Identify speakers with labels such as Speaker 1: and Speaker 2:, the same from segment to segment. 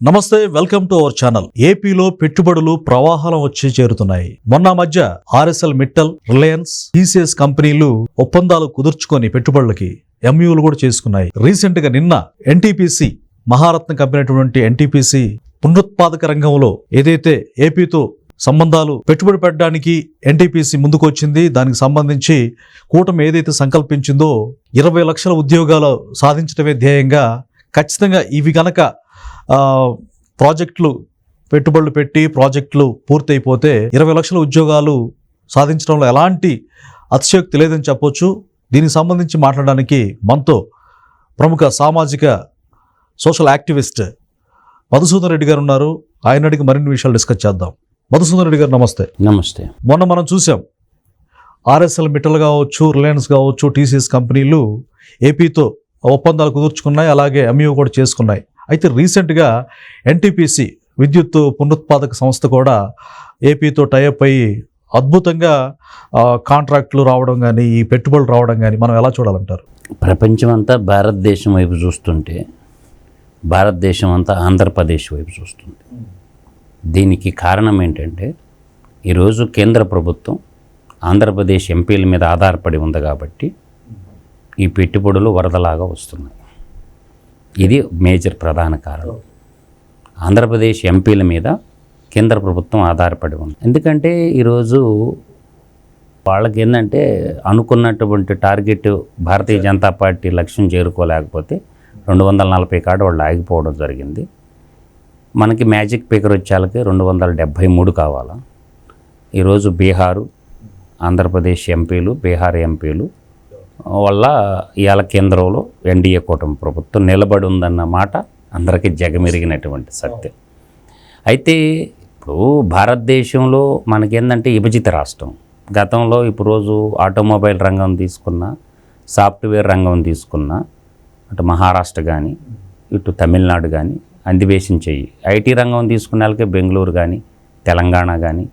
Speaker 1: నమస్తే welcome to our channel. ఏపీలో పెట్టుబడులు ప్రవాహాలం వచ్చి చేరుతున్నాయి. మొన్న మధ్య ఆర్ఎస్ఎల్ మిట్టల్ రిలయన్స్ టీసీఎస్ కంపెనీలు ఒప్పందాలు కుదుర్చుకొని పెట్టుబడులకి ఎంయూలు కూడా చేసుకున్నాయి. రీసెంట్గా నిన్న ఎన్టీపీసీ మహారత్న కంపెనీ అటువంటి ఎన్టీపీసీ పునరుత్పాదక రంగంలో ఏదైతే ఏపీతో సంబంధాలు పెట్టుబడి పెట్టడానికి ఎన్టీపీసీ ముందుకొచ్చింది దానికి సంబంధించి కూటమి ఏదైతే సంకల్పించిందో ఇరవై లక్షల ఉద్యోగాలు సాధించడమే ధ్యేయంగా ఖచ్చితంగా ఇవి గనక ప్రాజెక్టులు పెట్టుబడులు పెట్టి ప్రాజెక్టులు పూర్తయిపోతే ఇరవై లక్షల ఉద్యోగాలు సాధించడంలో ఎలాంటి అతిశయోక్తి లేదని చెప్పొచ్చు. దీనికి సంబంధించి మాట్లాడడానికి మనతో ప్రముఖ సామాజిక సోషల్ యాక్టివిస్ట్ మధుసూదన్ రెడ్డి గారు ఉన్నారు. ఆయన అడిగి మరిన్ని విషయాలు డిస్కస్ చేద్దాం. మధుసూదన్ రెడ్డి గారు నమస్తే.
Speaker 2: నమస్తే.
Speaker 1: మొన్న మనం చూసాం ఆర్ఎస్ఎల్ మిట్టల్ కావచ్చు రిలయన్స్ కావచ్చు టీసీఎస్ కంపెనీలు ఏపీతో ఒప్పందాలు కుదుర్చుకున్నాయి. అలాగే ఎంయూ కూడా చేసుకున్నాయి. అయితే రీసెంట్గా ఎన్టీపీసీ విద్యుత్ పునరుత్పాదక సంస్థ కూడా ఏపీతో టైఅప్ అయ్యి అద్భుతంగా కాంట్రాక్టులు రావడం కానీ ఈ పెట్టుబడులు రావడం కానీ మనం ఎలా చూడాలంటారు?
Speaker 2: ప్రపంచం అంతా భారతదేశం వైపు చూస్తుంటే భారతదేశం అంతా ఆంధ్రప్రదేశ్ వైపు చూస్తుంది. దీనికి కారణం ఏంటంటే ఈరోజు కేంద్ర ప్రభుత్వం ఆంధ్రప్రదేశ్ ఎంపీల మీద ఆధారపడి ఉంది కాబట్టి ఈ పెట్టుబడులు వరదలాగా వస్తున్నాయి. ఇది మేజర్ ప్రధాన కారణం. ఆంధ్రప్రదేశ్ ఎంపీల మీద కేంద్ర ప్రభుత్వం ఆధారపడి ఉంది. ఎందుకంటే ఈరోజు వాళ్ళకి ఏంటంటే అనుకున్నటువంటి టార్గెట్ భారతీయ జనతా పార్టీ లక్ష్యం చేరుకోలేకపోతే రెండు వందల నలభై కాడ వాళ్ళు ఆగిపోవడం జరిగింది. మనకి మ్యాజిక్ పేకర్ వచ్చేళ్ళకి రెండు వందల డెబ్భై మూడు కావాలా? ఈరోజు బీహారు ఆంధ్రప్రదేశ్ ఎంపీలు బీహార్ ఎంపీలు వల్ల ఇవాళ కేంద్రంలో ఎన్డీఏ కూటమి ప్రభుత్వం నిలబడి ఉందన్న మాట అందరికీ జగమెరిగినటువంటి సత్యం. అయితే ఇప్పుడు భారతదేశంలో మనకేందంటే విభజిత రాష్ట్రం. గతంలో ఇప్పుడు రోజు ఆటోమొబైల్ రంగం తీసుకున్నా సాఫ్ట్వేర్ రంగం తీసుకున్నా అటు మహారాష్ట్ర కానీ ఇటు తమిళనాడు కానీ అందివేశం చెయ్యి ఐటీ రంగం తీసుకున్న వాళ్ళకి బెంగళూరు కానీ తెలంగాణ కానీ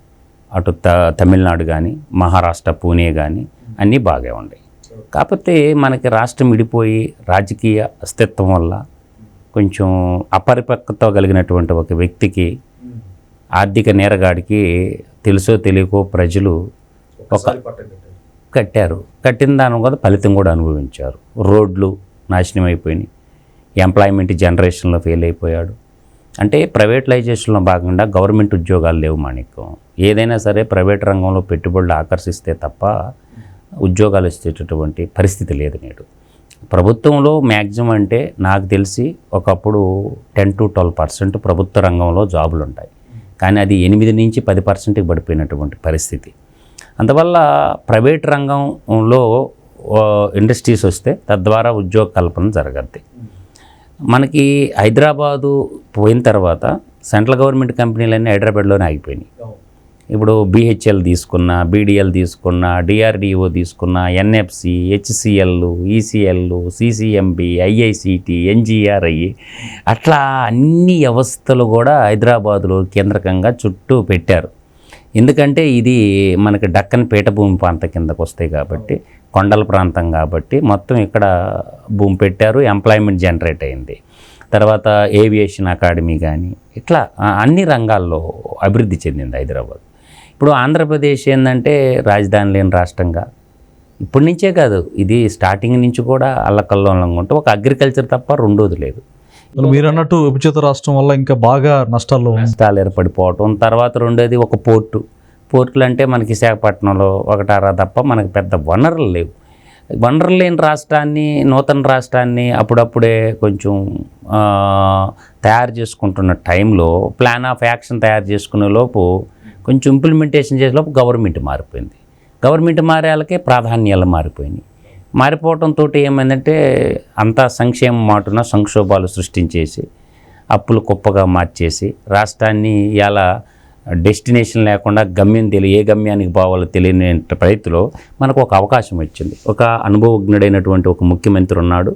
Speaker 2: అటు త తమిళనాడు కానీ మహారాష్ట్ర పూణే కానీ అన్నీ బాగా ఉన్నాయి. కాకపోతే మనకి రాష్ట్రం విడిపోయి రాజకీయ అస్తిత్వం వల్ల కొంచెం అపరిపక్వత కలిగినటువంటి ఒక వ్యక్తికి ఆర్థిక నేరగాడికి తెలుసో తెలియకో ప్రజలు ఒక కట్టారు. కట్టిన దాని కూడా ఫలితం కూడా అనుభవించారు. రోడ్లు నాశనం అయిపోయినాయి ఎంప్లాయ్మెంట్ జనరేషన్లో ఫెయిల్ అయిపోయాడు. అంటే ప్రైవేటలైజేషన్లో భాగంగా గవర్నమెంట్ ఉద్యోగాలు లేవు మాణిక్యం. ఏదైనా సరే ప్రైవేట్ రంగంలో పెట్టుబడులు ఆకర్షిస్తే తప్ప ఉద్యోగాలు ఇచ్చేటటువంటి పరిస్థితి లేదు నేడు. ప్రభుత్వంలో మ్యాక్సిమం అంటే నాకు తెలిసి ఒకప్పుడు టెన్ టు ట్వెల్వ్ పర్సెంట్ ప్రభుత్వ రంగంలో జాబులు ఉంటాయి. కానీ అది ఎనిమిది నుంచి పది పర్సెంట్కి పడిపోయినటువంటి పరిస్థితి. అందువల్ల ప్రైవేట్ రంగంలో ఇండస్ట్రీస్ వస్తే తద్వారా ఉద్యోగ కల్పన జరగద్ది. మనకి హైదరాబాదు పోయిన తర్వాత సెంట్రల్ గవర్నమెంట్ కంపెనీలన్నీ హైదరాబాద్లోనే ఆగిపోయినాయి. ఇప్పుడు బిహెచ్ఎల్ తీసుకున్న బీడిఎల్ తీసుకున్న డిఆర్డిఓ తీసుకున్న NFC HCL ECL CCMB IICT NGRI అట్లా అన్ని వ్యవస్థలు కూడా హైదరాబాదులో కేంద్రకంగా చుట్టూ పెట్టారు. ఎందుకంటే ఇది మనకి డక్కన్ పీఠభూమి ప్రాంతం కిందకు వస్తాయి కాబట్టి కొండల ప్రాంతం కాబట్టి మొత్తం ఇక్కడ భూమి పెట్టారు ఎంప్లాయ్మెంట్ జనరేట్ అయింది. తర్వాత ఏవియేషన్ అకాడమీ కానీ ఇట్లా అన్ని రంగాల్లో అభివృద్ధి చెందింది హైదరాబాద్. ఇప్పుడు ఆంధ్రప్రదేశ్ ఏంటంటే రాజధాని లేని రాష్ట్రంగా. ఇప్పటి నుంచే కాదు ఇది స్టార్టింగ్ నుంచి కూడా అల్లకల్లోలంగా ఉంటే ఒక అగ్రికల్చర్ తప్ప రెండోది లేదు.
Speaker 1: మరి అన్నట్టు విభజిత రాష్ట్రం వల్ల ఇంకా బాగా నష్టాల్లో
Speaker 2: నష్టాలు ఏర్పడిపోవటం తర్వాత రెండోది ఒక పోర్టు. పోర్టులు అంటే మనకి విశాఖపట్నంలో ఒకటారా తప్ప మనకి పెద్ద వనరులు లేవు. వనరులు లేని రాష్ట్రాన్ని నూతన రాష్ట్రాన్ని అప్పుడప్పుడే కొంచెం తయారు చేసుకుంటున్న టైంలో ప్లాన్ ఆఫ్ యాక్షన్ తయారు చేసుకునే లోపు కొంచెం ఇంప్లిమెంటేషన్ చేసేలోపు గవర్నమెంట్ మారిపోయింది. గవర్నమెంట్ మారేళ్ళకే ప్రాధాన్యాలు మారిపోయినాయి. మారిపోవడంతో ఏమైందంటే అంతా సంక్షేమ మాటున సంక్షోభాలు సృష్టించేసి అప్పులు కుప్పగా మార్చేసి రాష్ట్రాన్ని ఇలా డెస్టినేషన్ లేకుండా గమ్యం తెలియ ఏ గమ్యానికి పోవాలో తెలియని రైతులో మనకు ఒక అవకాశం వచ్చింది. ఒక అనుభవజ్ఞుడైనటువంటి ఒక ముఖ్యమంత్రి ఉన్నాడు.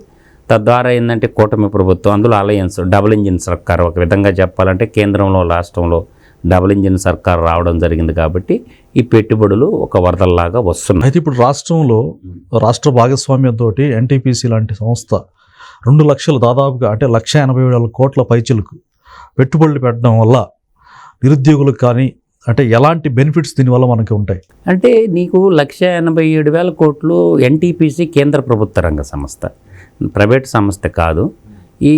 Speaker 2: తద్వారా ఏంటంటే కూటమి ప్రభుత్వం అందులో అలయన్స్ డబుల్ ఇంజిన్ సర్కార్ ఒక విధంగా చెప్పాలంటే కేంద్రంలో రాష్ట్రంలో డబుల్ ఇంజిన్ సర్కార్ రావడం జరిగింది కాబట్టి ఈ పెట్టుబడులు ఒక వరదల్లాగా వస్తున్నాయి.
Speaker 1: అయితే ఇప్పుడు రాష్ట్రంలో రాష్ట్ర భాగస్వామ్యంతో ఎన్టీపీసీ లాంటి సంస్థ రెండు లక్షలు దాదాపుగా అంటే లక్ష ఎనభై వేల కోట్ల పైచిలకు పెట్టుబడులు పెట్టడం వల్ల నిరుద్యోగులకు కానీ అంటే ఎలాంటి బెనిఫిట్స్ దీనివల్ల మనకి ఉంటాయి?
Speaker 2: అంటే నీకు లక్ష ఎనభై ఏడు వేల కోట్లు ఎన్టీపీసీ కేంద్ర ప్రభుత్వ రంగ సంస్థ. ప్రైవేట్ సంస్థ కాదు. ఈ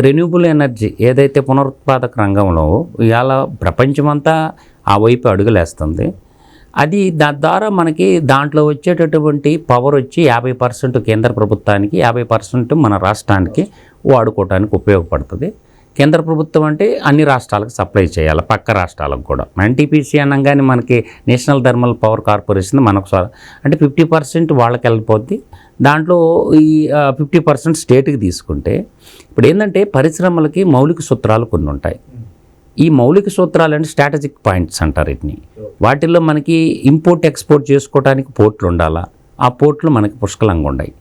Speaker 2: రెన్యూబుల్ ఎనర్జీ ఏదైతే పునరుత్పాదక రంగంలో ఇవాళ ప్రపంచమంతా ఆ వైపు అడుగులేస్తుంది అది దాని ద్వారా మనకి దాంట్లో వచ్చేటటువంటి పవర్ వచ్చి యాభై పర్సెంట్ కేంద్ర ప్రభుత్వానికి యాభై పర్సెంట్ మన రాష్ట్రానికి వాడుకోవడానికి ఉపయోగపడుతుంది. కేంద్ర ప్రభుత్వం అంటే అన్ని రాష్ట్రాలకు సప్లై చేయాలి పక్క రాష్ట్రాలకు కూడా. ఎన్టీపీసీ అనగానే మనకి నేషనల్ థర్మల్ పవర్ కార్పొరేషన్ మనకు అంటే ఫిఫ్టీ పర్సెంట్ వాళ్ళకి వెళ్ళిపోద్ది. దాంట్లో ఈ ఫిఫ్టీ పర్సెంట్ స్టేట్కి తీసుకుంటే ఇప్పుడు ఏంటంటే పరిశ్రమలకి మౌలిక సూత్రాలు కొన్ని ఉంటాయి. ఈ మౌలిక సూత్రాలు అంటే స్ట్రాటజిక్ పాయింట్స్ అంటారు వీటిని. వాటిల్లో మనకి ఇంపోర్ట్ ఎక్స్పోర్ట్ చేసుకోవడానికి పోర్ట్లు ఉండాలా? ఆ పోర్ట్లు మనకి పుష్కలంగా ఉన్నాయి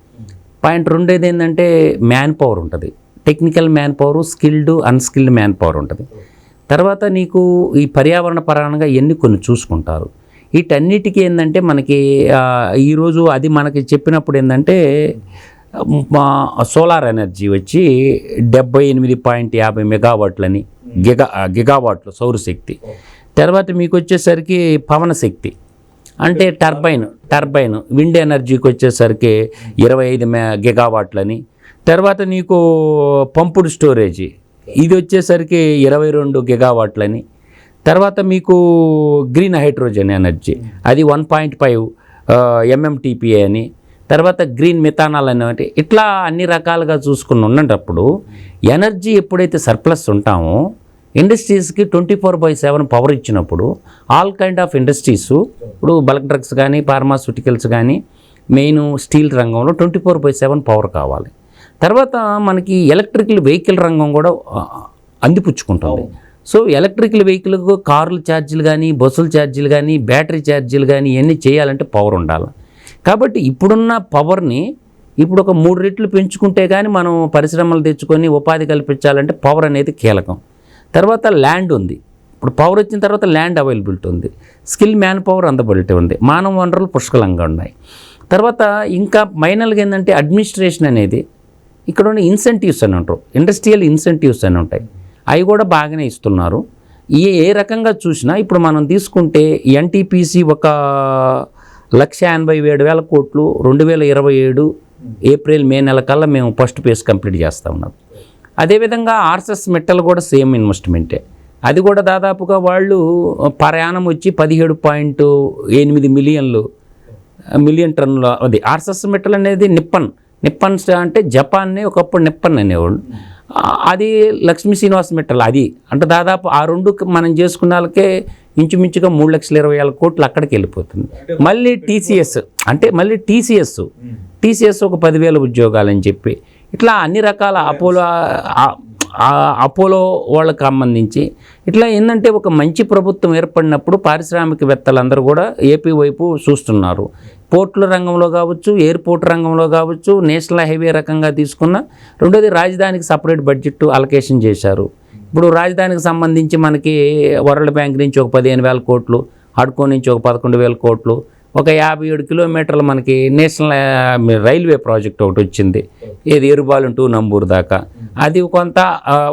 Speaker 2: పాయింట్ రెండేది ఏంటంటే మ్యాన్ పవర్ ఉంటుంది. Technical manpower skilled unskilled manpower ఉంటుంది. తర్వాత నీకు ఈ పర్యావరణ పరంగా ఎన్ని కొన్ని చూసుకుంటారు. వీటన్నిటికీ ఏంటంటే మనకి ఈరోజు అది మనకి చెప్పినప్పుడు ఏంటంటే మా సోలార్ ఎనర్జీ వచ్చి డెబ్బై ఎనిమిది పాయింట్ యాభై మెగావాట్లని గిగా గిగావాట్లు సౌరశక్తి తర్వాత మీకు వచ్చేసరికి పవన శక్తి. అంటే టర్బైన్ టర్బైన్ విండ్ ఎనర్జీకి వచ్చేసరికి ఇరవై ఐదు మే గిగావాట్లని. తర్వాత నీకు పంపుడు స్టోరేజీ. ఇది వచ్చేసరికి ఇరవై రెండు గిగావాట్లని. తర్వాత మీకు గ్రీన్ హైడ్రోజన్ ఎనర్జీ. అది వన్ పాయింట్ ఫైవ్ ఎంఎంటీపీఏ అని. తర్వాత గ్రీన్ మిథానాల్ అనేవి ఇట్లా అన్ని రకాలుగా చూసుకుని ఉన్నప్పుడు ఎనర్జీ ఎప్పుడైతే సర్ప్లస్ ఉంటామో ఇండస్ట్రీస్కి twenty four by seven power ఇచ్చినప్పుడు ఆల్ కైండ్ ఆఫ్ ఇండస్ట్రీస్ ఇప్పుడు బల్క్ డ్రగ్స్ కానీ ఫార్మాస్యూటికల్స్ కానీ మెయిన్ స్టీల్ రంగంలో twenty four by seven power కావాలి. తర్వాత మనకి ఎలక్ట్రికల్ వెహికల్ రంగం కూడా అందిపుచ్చుకుంటుంది. సో ఎలక్ట్రికల్ వెహికల్కు కార్ల ఛార్జీలు కానీ బస్సుల ఛార్జీలు కానీ బ్యాటరీ ఛార్జీలు కానీ ఇవన్నీ చేయాలంటే పవర్ ఉండాలి. కాబట్టి ఇప్పుడున్న పవర్ని ఇప్పుడు ఒక మూడు రెట్లు పెంచుకుంటే కానీ మనం పరిశ్రమలు తెచ్చుకొని ఉపాధి కల్పించాలంటే పవర్ అనేది కీలకం. తర్వాత ల్యాండ్ ఉంది. ఇప్పుడు పవర్ వచ్చిన తర్వాత ల్యాండ్ అవైలబిలిటీ ఉంది. స్కిల్ మ్యాన్ పవర్ అందబిలిటీ ఉంది. మానవ వనరులు పుష్కలంగా ఉన్నాయి. తర్వాత ఇంకా మైనల్గా ఏంటంటే అడ్మినిస్ట్రేషన్ అనేది ఇక్కడ ఉన్న ఇన్సెంటివ్స్ అని ఉంటారు ఇండస్ట్రియల్ ఇన్సెంటివ్స్ అని ఉంటాయి. అవి కూడా బాగానే ఇస్తున్నారు. ఏ ఏ రకంగా చూసినా ఇప్పుడు మనం తీసుకుంటే ఎన్టీపీసీ ఒక లక్ష ఎనభై ఏడు వేల కోట్లు రెండు వేల ఇరవై ఏడు ఏప్రిల్ మే నెల కల్లా మేము ఫస్ట్ ఫేజ్ కంప్లీట్ చేస్తూ ఉన్నాం. అదేవిధంగా ఆర్సెస్ మెట్టలు కూడా సేమ్ ఇన్వెస్ట్మెంటే. అది కూడా దాదాపుగా వాళ్ళు ప్రయాణం వచ్చి పదిహేడు పాయింట్ ఎనిమిది మిలియన్లు మిలియన్ టన్నుల అది ఆర్సెస్ మెట్టలు అనేది నిప్పన్. నిప్పన్స్ అంటే జపాన్నే ఒకప్పుడు నిప్పన్ అనేవాళ్ళు. అది లక్ష్మీ శ్రీనివాస్ మెటల్ అది. అంటే దాదాపు ఆ రెండు మనం చేసుకున్న వాళ్ళకే ఇంచుమించుగా మూడు లక్షల ఇరవై వేల కోట్లు అక్కడికి వెళ్ళిపోతుంది. మళ్ళీ టీసీఎస్ అంటే మళ్ళీ టీసీఎస్. టీసీఎస్ ఒక పదివేల ఉద్యోగాలు అని చెప్పి ఇట్లా అన్ని రకాల అపోలో అపోలో వాళ్ళకి సంబంధించి. ఇట్లా ఏంటంటే ఒక మంచి ప్రభుత్వం ఏర్పడినప్పుడు పారిశ్రామికవేత్తలందరూ కూడా ఏపీ వైపు చూస్తున్నారు. పోర్టుల రంగంలో కావచ్చు ఎయిర్పోర్ట్ రంగంలో కావచ్చు నేషనల్ హైవే రకంగా తీసుకున్న రెండోది రాజధానికి సపరేట్ బడ్జెట్ అలొకేషన్ చేశారు. ఇప్పుడు రాజధానికి సంబంధించి మనకి వరల్డ్ బ్యాంక్ నుంచి ఒక పదిహేను వేల కోట్లు హడ్కో నుంచి ఒక పదకొండు వేల కోట్లు ఒక యాభై ఏడు కిలోమీటర్లు మనకి నేషనల్ రైల్వే ప్రాజెక్ట్ ఒకటి వచ్చింది. ఏది ఎరుబాలెం టు నంబూరు దాకా. అది కొంత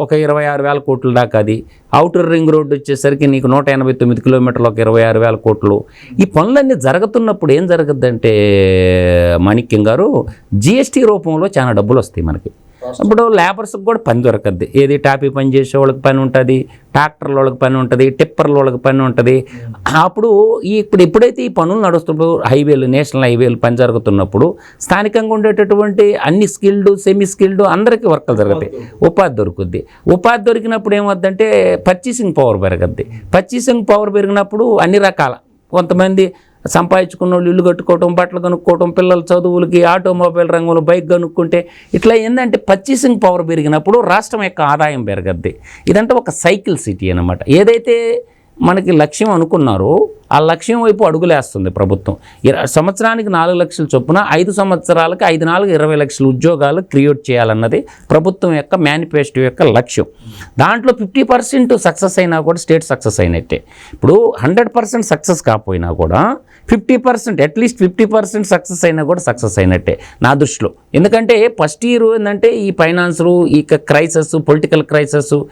Speaker 2: ఒక ఇరవై ఆరు వేల కోట్ల దాకా అది. అవుటర్ రింగ్ రోడ్డు వచ్చేసరికి నీకు నూట ఎనభై తొమ్మిది కిలోమీటర్లు ఒక ఇరవై ఆరు వేల కోట్లు. ఈ పనులన్నీ జరుగుతున్నప్పుడు ఏం జరగద్దంటే మాణిక్యం గారు జిఎస్టీ రూపంలో చాలా డబ్బులు వస్తాయి మనకి. ఇప్పుడు లేబర్స్కి కూడా పని దొరకద్ది. ఏది టాపీ పని చేసే వాళ్ళకి పని ఉంటుంది ట్రాక్టర్ల వాళ్ళకి పని ఉంటుంది టిప్పర్ల వాళ్ళకి పని ఉంటుంది. అప్పుడు ఈ ఇప్పుడు ఎప్పుడైతే ఈ పనులు నడుస్తున్నప్పుడు హైవేలు నేషనల్ హైవేలు పని జరుగుతున్నప్పుడు స్థానికంగా ఉండేటటువంటి అన్ని స్కిల్డ్ సెమీ స్కిల్డ్ అందరికీ వర్క్లు జరుగుతాయి ఉపాధి దొరుకుద్ది. ఉపాధి దొరికినప్పుడు ఏమవుద్దంటే పర్చేసింగ్ పవర్ పెరగద్ది. పర్చేసింగ్ పవర్ పెరిగినప్పుడు అన్ని రకాల కొంతమంది సంపాదించుకున్న వాళ్ళు ఇల్లు కట్టుకోవటం బట్టలు కనుక్కోవటం పిల్లల చదువులకి ఆటోమొబైల్ రంగంలో బైక్ కనుక్కుంటే ఇట్లా ఏంటంటే పర్చేసింగ్ పవర్ పెరిగినప్పుడు రాష్ట్రం యొక్క ఆదాయం పెరగద్ది. ఇదంటే ఒక సైకిల్ సిటీ అనమాట ఏదైతే మనకి లక్ష్యం అనుకున్నారో ఆ లక్ష్యం వైపు అడుగులేస్తుంది ప్రభుత్వం. ఇర- సంవత్సరానికి నాలుగు లక్షల చొప్పున ఐదు సంవత్సరాలకి ఐదు నాలుగు ఇరవై లక్షల ఉద్యోగాలు క్రియేట్ చేయాలన్నది ప్రభుత్వం యొక్క మేనిఫెస్టో యొక్క లక్ష్యం. దాంట్లో ఫిఫ్టీ పర్సెంట్ సక్సెస్ అయినా కూడా స్టేట్ సక్సెస్ అయినట్టే. ఇప్పుడు హండ్రెడ్ పర్సెంట్ సక్సెస్ కాకపోయినా కూడా fifty percent at least fifty percent success అయినా కూడా సక్సెస్ అయినట్టే నా దృష్టిలో. ఎందుకంటే ఫస్ట్ ఇయర్ ఏంటంటే ఈ ఫైనాన్స్లు ఈ క్రైసెస్ పొలిటికల్ క్రైసెస్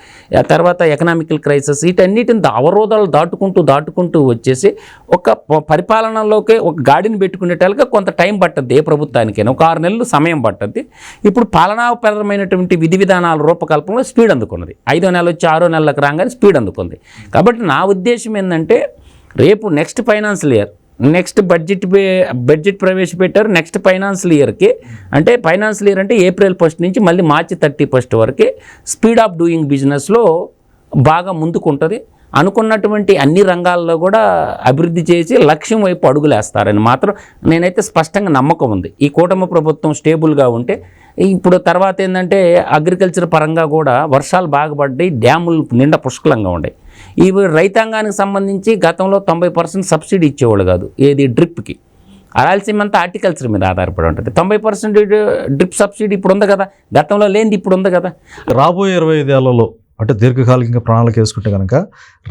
Speaker 2: తర్వాత ఎకనామికల్ క్రైసెస్ వీటన్నిటిని అవరోధాలు దాటుకుంటూ దాటుకుంటూ వచ్చేసి ఒక ప- పరిపాలనలోకే ఒక గాడిని పెట్టుకునేటాలుగా కొంత టైం పట్టద్ది ఏ ప్రభుత్వానికైనా. ఒక ఆరు నెలలు సమయం పట్టద్ది. ఇప్పుడు పాలనాపరమైనటువంటి విధి విధానాల రూపకల్పనలో స్పీడ్ అందుకున్నది. ఐదో నెల వచ్చి ఆరో నెలలకు రాగానే స్పీడ్ అందుకుంది. కాబట్టి నా ఉద్దేశం ఏంటంటే రేపు next financial year next budget budget ప్రవేశపెట్టారు నెక్స్ట్ ఫైనాన్షియల్ ఇయర్కి. అంటే ఫైనాన్షియల్ ఇయర్ అంటే ఏప్రిల్ ఫస్ట్ నుంచి మళ్ళీ మార్చి థర్టీ ఫస్ట్ వరకు స్పీడ్ ఆఫ్ డూయింగ్ బిజినెస్లో బాగా ముందుకుంటుంది. అనుకున్నటువంటి అన్ని రంగాల్లో కూడా అభివృద్ధి చేసి లక్ష్యం వైపు అడుగులేస్తారని మాత్రం నేనైతే స్పష్టంగా నమ్మకం ఉంది. ఈ కూటమి ప్రభుత్వం స్టేబుల్గా ఉంటే ఇప్పుడు తర్వాత ఏంటంటే అగ్రికల్చర్ పరంగా కూడా వర్షాలు బాగా పడ్డాయి డ్యాములు నిండా పుష్కలంగా ఉన్నాయి ఇవి రైతాంగానికి సంబంధించి గతంలో తొంభై పర్సెంట్ సబ్సిడీ ఇచ్చేవాళ్ళు కాదు ఏది డ్రిప్కి. రాయలసీమ అంతా హార్టికల్చర్ మీద ఆధారపడి ఉంటుంది. తొంభై పర్సెంట్ డ్రిప్ సబ్సిడీ ఇప్పుడు ఉంది కదా గతంలో లేనిది ఇప్పుడు ఉంది కదా.
Speaker 1: రాబోయే ఇరవై ఐదేళ్ళలో అంటే దీర్ఘకాలికంగా ప్రణాళిక వేసుకుంటే కనుక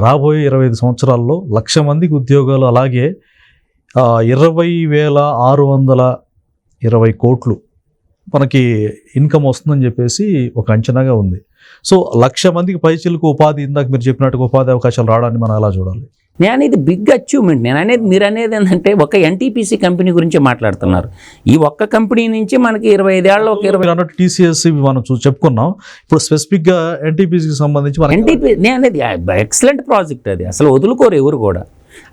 Speaker 1: రాబోయే ఇరవై ఐదు సంవత్సరాల్లో లక్ష మందికి ఉద్యోగాలు అలాగే ఇరవై వేల ఆరు వందల ఇరవై కోట్లు మనకి ఇన్కమ్ వస్తుందని చెప్పేసి ఒక అంచనాగా ఉంది. సో లక్ష మందికి పైచిలకు ఉపాధి ఇందాక మీరు చెప్పినట్టుగా ఉపాధి అవకాశాలు రావడాన్ని మనం అలా చూడాలి?
Speaker 2: నేను అనేది బిగ్ అచీవ్మెంట్ నేను అనేది మీరు అనేది ఏంటంటే ఒక ఎన్టీపీసీ కంపెనీ గురించి మాట్లాడుతున్నారు. ఈ ఒక్క కంపెనీ నుంచి మనకి ఇరవై ఐదేళ్ళలో ఒక ఇరవై
Speaker 1: అన్నట్టు టీసీఎస్ మనం చెప్పుకున్నాం. ఇప్పుడు స్పెసిఫిక్గా ఎన్టీపీసీకి సంబంధించి
Speaker 2: ఎన్టీపీ నేను అనేది ఎక్సలెంట్ ప్రాజెక్ట్ అది. అసలు వదులుకోరు ఎవరు కూడా.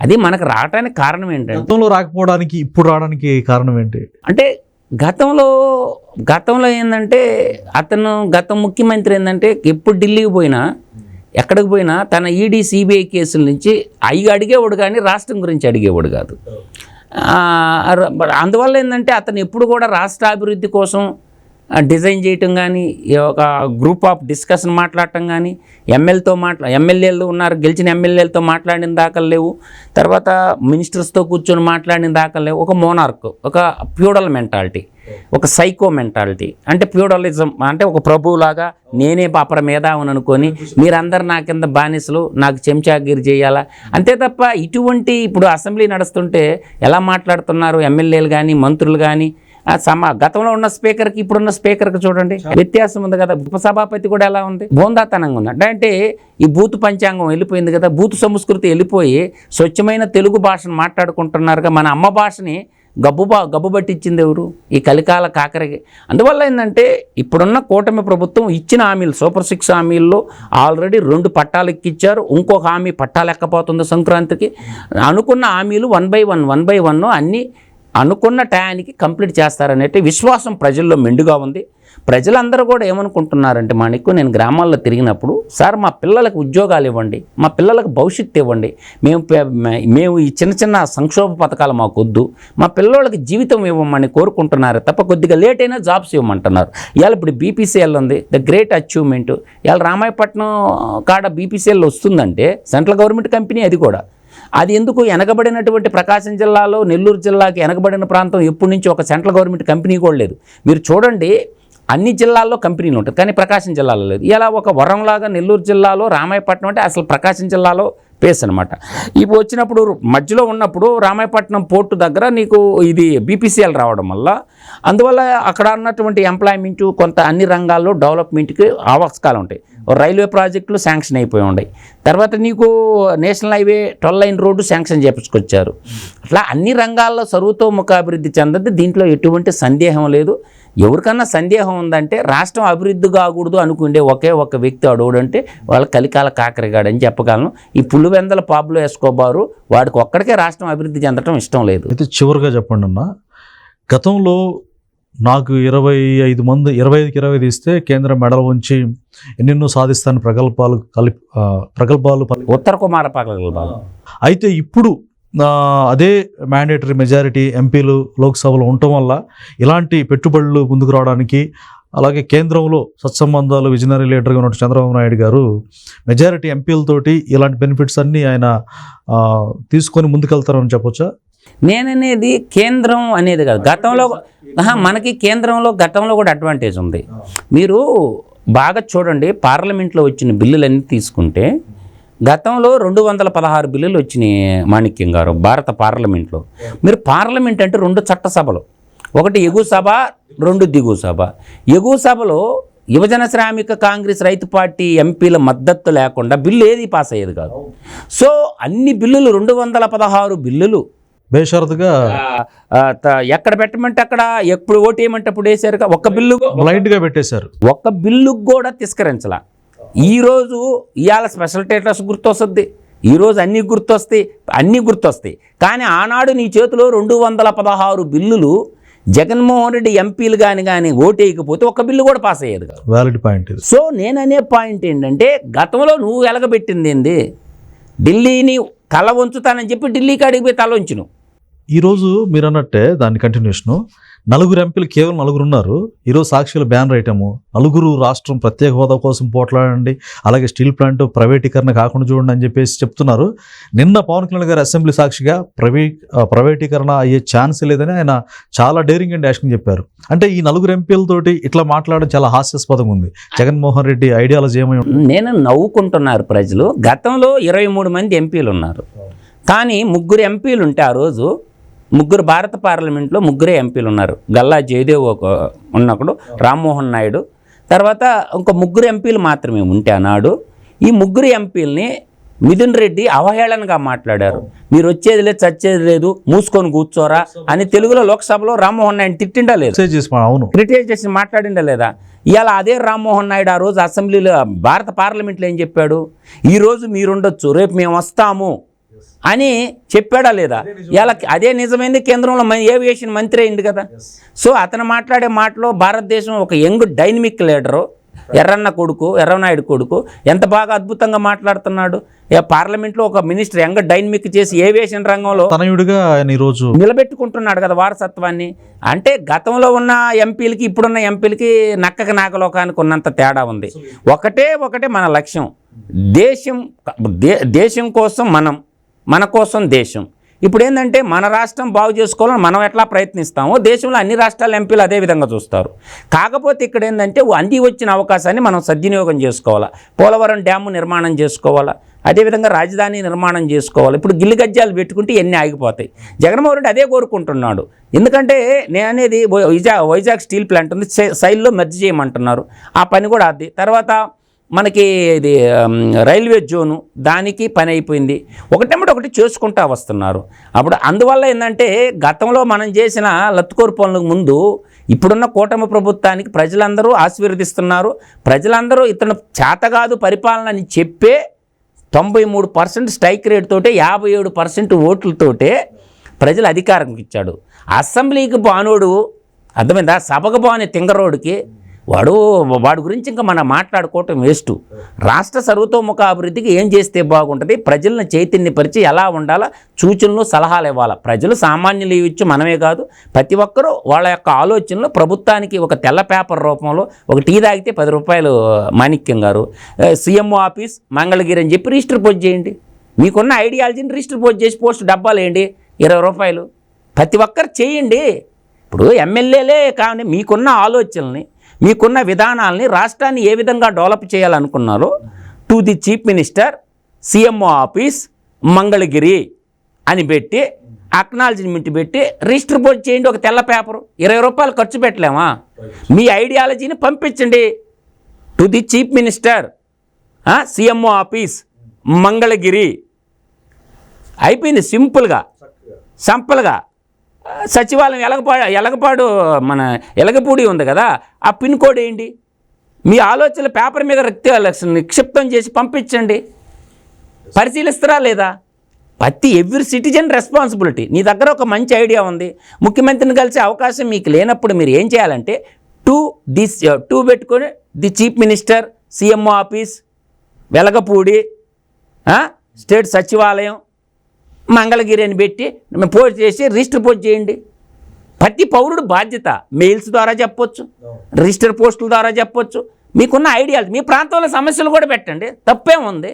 Speaker 2: అది మనకు రావడానికి కారణం ఏంటంటే
Speaker 1: గతంలో రాకపోవడానికి ఇప్పుడు రావడానికి కారణం ఏంటి?
Speaker 2: అంటే గతంలో గతంలో ఏంటంటే అతను గత ముఖ్యమంత్రి ఏంటంటే ఎప్పుడు ఢిల్లీకి పోయినా ఎక్కడికి పోయినా తన ఈడీ సిబిఐ కేసుల నుంచి అవి అడిగేవాడు కానీ రాష్ట్రం గురించి అడిగేవాడు కాదు. అందువల్ల ఏంటంటే అతను ఎప్పుడు కూడా రాష్ట్ర అభివృద్ధి కోసం డిజైన్ చేయటం కానీ ఒక గ్రూప్ ఆఫ్ డిస్కషన్ మాట్లాడటం కానీ ఎమ్మెల్యేతో మాట్లా ఎమ్మెల్యేలు ఉన్నారు గెలిచిన ఎమ్మెల్యేలతో మాట్లాడిన దాఖలు లేవు. తర్వాత మినిస్టర్స్తో కూర్చొని మాట్లాడిన దాఖలు లేవు. ఒక మోనార్క్ ఒక ప్యూడల్ మెంటాలిటీ. ఒక సైకో మెంటాలిటీ అంటే ప్యూడలిజం అంటే ఒక ప్రభువులాగా నేనే పాపర మేధావుని అనుకొని మీరందరు నా కింద బానిసలు నాకు చెంచాగిరి చేయాలా? అంతే తప్ప ఇటువంటి ఇప్పుడు అసెంబ్లీ నడుస్తుంటే ఎలా మాట్లాడుతున్నారు ఎమ్మెల్యేలు కానీ మంత్రులు కానీ సమ గతంలో ఉన్న స్పీకర్కి ఇప్పుడున్న స్పీకర్కి చూడండి. వ్యత్యాసం ఉంది కదా. ఉపసభాపతి కూడా ఎలా ఉంది? బోందాతనంగా ఉంది. అంటే అంటే ఈ బూతు పంచాంగం వెళ్ళిపోయింది కదా. బూతు సంస్కృతి వెళ్ళిపోయి స్వచ్ఛమైన తెలుగు భాషను మాట్లాడుకుంటున్నారుగా. మన అమ్మ భాషని గబ్బు గబ్బు పట్టించింది ఎవరు? ఈ కలికాల కాకరకి అందువల్ల ఏంటంటే ఇప్పుడున్న కూటమి ప్రభుత్వం ఇచ్చిన హామీలు సూపర్ సిక్స్ హామీల్లో ఆల్రెడీ రెండు పట్టాలు ఎక్కిచ్చారు. ఇంకొక హామీ పట్టాలు ఎక్కపోతుంది సంక్రాంతికి. అనుకున్న హామీలు one by one one by one అన్నీ అనుకున్న టయానికి కంప్లీట్ చేస్తారనేటి విశ్వాసం ప్రజల్లో మెండుగా ఉంది. ప్రజలందరూ కూడా ఏమనుకుంటున్నారంటే మాణిక్కు నేను గ్రామాల్లో తిరిగినప్పుడు సార్ మా పిల్లలకు ఉద్యోగాలు ఇవ్వండి మా పిల్లలకు భవిష్యత్తు ఇవ్వండి మేము మేము ఈ చిన్న చిన్న సంక్షోభ పథకాలు మాకు వద్దు మా పిల్లలకి జీవితం ఇవ్వమని కోరుకుంటున్నారు తప్ప కొద్దిగా లేట్ అయినా జాబ్స్ ఇవ్వమంటున్నారు. ఇవాళ ఇప్పుడు బీపీసీఎల్ ఉంది ద గ్రేట్ అచీవ్మెంట్. ఇవాళ రామాయపట్నం కాడ బీపీసీఎల్ వస్తుందంటే సెంట్రల్ గవర్నమెంట్ కంపెనీ అది కూడా. అది ఎందుకు వెనకబడినటువంటి ప్రకాశం జిల్లాలో నెల్లూరు జిల్లాకి వెనకబడిన ప్రాంతం ఎప్పటి నుంచి ఒక సెంట్రల్ గవర్నమెంట్ కంపెనీ కూడా లేదు. మీరు చూడండి అన్ని జిల్లాల్లో కంపెనీలు ఉంటాయి. కానీ ప్రకాశం జిల్లాలో లేదు. ఇలా ఒక వరంలాగా నెల్లూరు జిల్లాలో రామాయపట్నం అంటే అసలు ప్రకాశం జిల్లాలో పేస్ అనమాట ఇవి వచ్చినప్పుడు మధ్యలో ఉన్నప్పుడు రామాయపట్నం పోర్టు దగ్గర నీకు ఇది బీపీసీఎల్ రావడం వల్ల అందువల్ల అక్కడ ఉన్నటువంటి ఎంప్లాయ్మెంట్ కొంత అన్ని రంగాల్లో డెవలప్మెంట్కి ఆవస్కాలు ఉంటాయి. రైల్వే ప్రాజెక్టులు శాంక్షన్ అయిపోయి ఉన్నాయి. తర్వాత నీకు national highway twelve line road sanction చేపించుకొచ్చారు. అట్లా అన్ని రంగాల్లో సర్వతోముఖ అభివృద్ధి చెందద్దు దీంట్లో ఎటువంటి సందేహం లేదు. ఎవరికన్నా సందేహం ఉందంటే రాష్ట్రం అభివృద్ధి కాకూడదు అనుకునే ఒకే ఒక వ్యక్తి అడుగుడంటే వాళ్ళ కలికాల కాకరగాడు అని చెప్పగలను. ఈ పులివెందల పాపులో వేసుకోబారు వాడికి ఒక్కడికే రాష్ట్రం అభివృద్ధి చెందడం ఇష్టం లేదు.
Speaker 1: అయితే చివరిగా చెప్పండి అన్న. గతంలో నాకు ఇరవై ఐదు మంది ఇరవై ఐదుకి ఇరవై ఐదు ఇస్తే కేంద్రం మెడలు ఉంచి ఎన్నెన్నో సాధిస్తాను ప్రగల్భాలు కలిపి ఆ, ప్రగల్భాలు పలి
Speaker 2: ఉత్తర కుమార పగల
Speaker 1: అయితే ఇప్పుడు అదే మ్యాండేటరీ మెజారిటీ ఎంపీలు లోక్సభలో ఉండటం వల్ల ఇలాంటి పెట్టుబడులు ముందుకు రావడానికి అలాగే కేంద్రంలో సత్సంబంధాలు విజనరీ లీడర్గా ఉన్న చంద్రబాబు నాయుడు గారు మెజారిటీ ఎంపీలతోటి ఇలాంటి బెనిఫిట్స్ అన్నీ ఆయన తీసుకొని ముందుకెళ్తారని చెప్పొచ్చా?
Speaker 2: నేననేది కేంద్రం అనేది కాదు. గతంలో మనకి కేంద్రంలో గతంలో కూడా అడ్వాంటేజ్ ఉంది. మీరు బాగా చూడండి పార్లమెంట్లో వచ్చిన బిల్లులన్నీ తీసుకుంటే గతంలో రెండు వందల పదహారు బిల్లులు వచ్చినాయి మాణిక్యం గారు భారత పార్లమెంట్లో. మీరు పార్లమెంట్ అంటే రెండు చట్టసభలు. ఒకటి ఎగువ సభ రెండు దిగువ సభ. ఎగువ సభలో యువజన శ్రామిక కాంగ్రెస్ రైతు పార్టీ ఎంపీల మద్దతు లేకుండా బిల్లు ఏది పాస్ అయ్యేది కాదు. సో అన్ని బిల్లులు రెండు వందల పదహారు బిల్లులు.
Speaker 1: బేషరతుగా
Speaker 2: ఎక్కడ పెట్టమంటే అక్కడ ఎప్పుడు ఓటు వేయమంటే అప్పుడు వేసారు ఒక్క బిల్లు
Speaker 1: బ్లైండ్గా పెట్టేశారు.
Speaker 2: ఒక్క బిల్లుకు కూడా తిరస్కరించాల. ఈరోజు ఇవాళ స్పెషల్ స్టేటస్ గుర్తొస్తుంది. ఈరోజు అన్నీ గుర్తొస్తాయి అన్నీ గుర్తొస్తాయి. కానీ ఆనాడు నీ చేతిలో రెండు వందల పదహారు బిల్లులు జగన్మోహన్ రెడ్డి ఎంపీలు కానీ కానీ ఓటేయకపోతే ఒక్క బిల్లు కూడా పాస్ అయ్యేది కాదు.
Speaker 1: వ్యాలిడ్ పాయింట్
Speaker 2: సో నేననే పాయింట్ ఏంటంటే గతంలో నువ్వు ఎలగబెట్టింది ఏంది? ఢిల్లీని తల వంచుతానని చెప్పి ఢిల్లీకి అడిగి పోయి తల వంచును
Speaker 1: ఈరోజు మీరు అన్నట్టే దాని కంటిన్యూషను నలుగురు ఎంపీలు కేవలం నలుగురు ఉన్నారు ఈరోజు సాక్షులు బ్యానర్ ఐటము నలుగురు రాష్ట్రం ప్రత్యేక హోదా కోసం పోట్లాడండి. అలాగే స్టీల్ ప్లాంట్ ప్రైవేటీకరణ కాకుండా చూడండి అని చెప్పేసి చెప్తున్నారు. నిన్న పవన్ కళ్యాణ్ గారు అసెంబ్లీ సాక్షిగా ప్రైవే ప్రైవేటీకరణ అయ్యే ఛాన్స్ లేదని ఆయన చాలా డేరింగ్ అండ్ యాక్షన్ చెప్పారు. అంటే ఈ నలుగురు ఎంపీలతోటి ఇట్లా మాట్లాడడం చాలా హాస్యాస్పదంగా ఉంది. జగన్మోహన్ రెడ్డి ఐడియాలజీ ఏమై
Speaker 2: నేను నవ్వుకుంటున్నారు ప్రజలు. గతంలో ఇరవై మూడు మంది ఎంపీలు ఉన్నారు కానీ ముగ్గురు ఎంపీలు ఉంటే ఆ రోజు ముగ్గురు భారత పార్లమెంట్లో ముగ్గురే ఎంపీలు ఉన్నారు. గల్లా జయదేవ్ ఒక ఉన్నప్పుడు రామ్మోహన్ నాయుడు. తర్వాత ఇంకో ముగ్గురు ఎంపీలు మాత్రమే ఉంటే ఆనాడు. ఈ ముగ్గురు ఎంపీలని మిథున్ రెడ్డి అవహేళనగా మాట్లాడారు. మీరు వచ్చేది లేదు చచ్చేది లేదు మూసుకొని కూర్చోరా అని తెలుగులో లోక్సభలో రామ్మోహన్ నాయుడు తిట్టిండా లేదు?
Speaker 1: అవును.
Speaker 2: క్రిటిసైజ్ చేసి మాట్లాడిందా లేదా? ఇవాళ అదే రామ్మోహన్ నాయుడు ఆ రోజు అసెంబ్లీలో భారత పార్లమెంట్లో ఏం చెప్పాడు? ఈ రోజు మీరుండొచ్చు రేపు మేము వస్తాము. అని చెప్పాడా లేదా? ఇలా అదే నిజమైంది కేంద్రంలో మ- ఏవియేషన్ మంత్రి అయింది కదా. సో అతను మాట్లాడే మాటలో భారతదేశం ఒక యంగ్ డైనమిక్ లీడరు ఎర్రన్న కొడుకు ఎర్రనాయుడు కొడుకు ఎంత బాగా అద్భుతంగా మాట్లాడుతున్నాడు. ఏ పార్లమెంట్లో ఒక మినిస్టర్ యంగ్ డైనమిక్ చేసి ఏవియేషన్ రంగంలో
Speaker 1: తనయుడిగా ఈరోజు
Speaker 2: నిలబెట్టుకుంటున్నాడు కదా వారసత్వాన్ని. అంటే గతంలో ఉన్న ఎంపీలకి ఇప్పుడున్న ఎంపీలకి నక్కకి నాకలోకానికి ఉన్నంత తేడా ఉంది. ఒకటే ఒకటే మన లక్ష్యం. దేశం దేశం కోసం మనం మన కోసం దేశం. ఇప్పుడు ఏంటంటే మన రాష్ట్రం బాగు చేసుకోవాలని మనం ఎట్లా ప్రయత్నిస్తామో దేశంలో అన్ని రాష్ట్రాల ఎంపీలు అదే విధంగా చూస్తారు. కాకపోతే ఇక్కడ ఏంటంటే అంది వచ్చిన అవకాశాన్ని మనం సద్వినియోగం చేసుకోవాలా? పోలవరం డ్యాము నిర్మాణం చేసుకోవాలా? అదేవిధంగా రాజధాని నిర్మాణం చేసుకోవాలి? ఇప్పుడు గిల్లి గజ్జాలు పెట్టుకుంటే ఇవన్నీ ఆగిపోతాయి. జగన్మోహన్ రెడ్డి అదే కోరుకుంటున్నాడు. ఎందుకంటే నేను అనేది వైజాగ్ వైజాగ్ స్టీల్ ప్లాంట్ ఉంది. సైల్లో మెర్జ్ చేయమంటున్నారు. ఆ పని కూడా అది. తర్వాత మనకి ఇది రైల్వే జోను దానికి పని అయిపోయింది. ఒకటేమిటి ఒకటి చేసుకుంటా వస్తున్నారు. అప్పుడు అందువల్ల ఏంటంటే గతంలో మనం చేసిన లత్తుకోరు పనులకు ముందు ఇప్పుడున్న కూటమి ప్రభుత్వానికి ప్రజలందరూ ఆశీర్వదిస్తున్నారు. ప్రజలందరూ ఇతను చేతగాదు పరిపాలన అని చెప్పే తొంభై మూడు పర్సెంట్ స్ట్రైక్ రేట్ తోటే యాభై ఏడు పర్సెంట్ ఓట్లతోటే ప్రజలు అధికారం ఇచ్చాడు అసెంబ్లీకి బానోడు అర్థమైందా? సభకు బాని తింగరోడికి వాడు వాడి గురించి ఇంకా మనం మాట్లాడుకోవటం వేస్ట్. రాష్ట్ర సర్వతోముఖ అభివృద్ధికి ఏం చేస్తే బాగుంటుంది? ప్రజలను చైతన్యపరిచి ఎలా ఉండాలో? సూచనలు సలహాలు ఇవ్వాలి? ప్రజలు సామాన్యులు ఇవ్వచ్చు మనమే కాదు. ప్రతి ఒక్కరూ వాళ్ళ యొక్క ఆలోచనలు ప్రభుత్వానికి ఒక తెల్ల పేపర్ రూపంలో ఒక టీ తాగితే పది రూపాయలు మాణిక్యం గారు. సీఎంఓ ఆఫీస్ మంగళగిరి అని చెప్పి రిజిస్టర్ పోస్ట్ చేయండి. మీకున్న ఐడియాలజీని రిజిస్టర్ పోస్ట్ చేసి పోస్ట్ డబ్బాలు వేయండి ఇరవై రూపాయలు. ప్రతి ఒక్కరు చేయండి. ఇప్పుడు ఎమ్మెల్యేలే కానీ మీకున్న ఆలోచనల్ని మీకున్న విధానాల్ని రాష్ట్రాన్ని ఏ విధంగా develop చేయాలనుకున్నారో to the chief minister CMO office Mangalagiri అని పెట్టి అక్నాలజ్మెంట్ పెట్టి రిజిస్టర్ పోస్ట్ చేయండి ఒక తెల్ల పేపరు. ఇరవై రూపాయలు ఖర్చు పెట్టలేమా? మీ ఐడియాలజీని పంపించండి. To the chief minister CMO office Mangalagiri. అయిపోయింది సింపుల్గా. సింపుల్గా. సచివాలయం ఎలగపాడు ఎలగపాడు మన ఎలగపూడి ఉంది కదా ఆ పిన్ కోడ్ ఏంటి? మీ ఆలోచనలు పేపర్ మీద రక్తి నిక్షిప్తం చేసి పంపించండి. పరిశీలిస్తారా లేదా? ప్రతి ఎవ్రీ సిటిజన్ రెస్పాన్సిబిలిటీ. నీ దగ్గర ఒక మంచి ఐడియా ఉంది. ముఖ్యమంత్రిని కలిసే అవకాశం మీకు లేనప్పుడు మీరు ఏం చేయాలంటే టూ దిస్ టూ పెట్టుకొని the chief minister CMO office Velagapudi state సచివాలయం మంగళగిరి అని పెట్టి పోస్ట్ చేసి రిజిస్టర్ పోస్ట్ చేయండి. ప్రతి పౌరుడు బాధ్యత. మెయిల్స్ ద్వారా చెప్పొచ్చు రిజిస్టర్ పోస్టుల ద్వారా చెప్పొచ్చు. మీకున్న ఐడియాలు మీ ప్రాంతంలో సమస్యలు కూడా పెట్టండి. తప్పేం ఉంది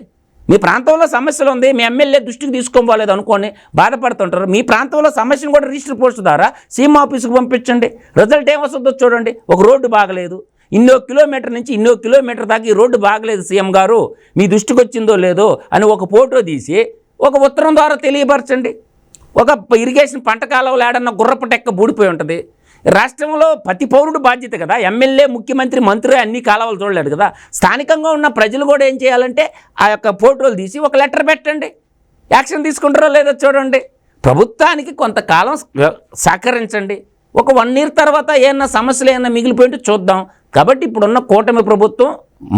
Speaker 2: మీ ప్రాంతంలో సమస్యలు ఉంది మీ ఎమ్మెల్యే దృష్టికి తీసుకోపోలేదు అనుకోని బాధపడుతుంటారు. మీ ప్రాంతంలో సమస్యను కూడా రిజిస్టర్ పోస్ట్ ద్వారా సీఎం ఆఫీస్కి పంపించండి. రిజల్ట్ ఏమొస్తుందో చూడండి. ఒక రోడ్డు బాగలేదు. ఇన్నో కిలోమీటర్ నుంచి ఇన్నో కిలోమీటర్ దాకా ఈ రోడ్డు బాగలేదు సీఎం గారు. మీ దృష్టికి వచ్చిందో లేదో అని ఒక ఫోటో తీసి ఒక ఉత్తరం ద్వారా తెలియపరచండి. ఒక ఇరిగేషన్ పంట కాలంలో ఏడన్న గుర్రపు టెక్క బూడిపోయి ఉంటుంది. రాష్ట్రంలో ప్రతి పౌరుడు బాధ్యత కదా. ఎమ్మెల్యే ముఖ్యమంత్రి మంత్రి అన్ని కాలువలు చూడలేడు కదా. స్థానికంగా ఉన్న ప్రజలు కూడా ఏం చేయాలంటే ఆ యొక్క ఫోటోలు తీసి ఒక లెటర్ పెట్టండి. యాక్షన్ తీసుకుంటారో లేదో చూడండి. ప్రభుత్వానికి కొంతకాలం సహకరించండి. ఒక వన్ ఇయర్ తర్వాత ఏమన్నా సమస్యలు ఏమన్నా మిగిలిపోయింటే చూద్దాం. కాబట్టి ఇప్పుడున్న కూటమి ప్రభుత్వం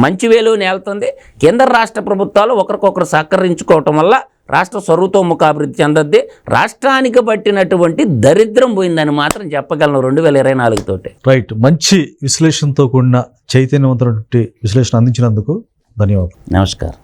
Speaker 2: మంచి వేలుని వెళ్తుంది కేంద్ర రాష్ట్ర ప్రభుత్వాలు ఒకరికొకరు సహకరించుకోవటం వల్ల రాష్ట్ర సర్వతోముఖాభివృద్ధి చెందద్ది. రాష్ట్రానికి పట్టినటువంటి దరిద్రం పోయిందని మాత్రం చెప్పగలను రెండు వేల ఇరవై నాలుగు తోటి.
Speaker 1: రైట్. మంచి విశ్లేషణతో కూడిన చైతన్యవంతమైనటువంటి విశ్లేషణ అందించినందుకు ధన్యవాదాలు.
Speaker 3: నమస్కారం.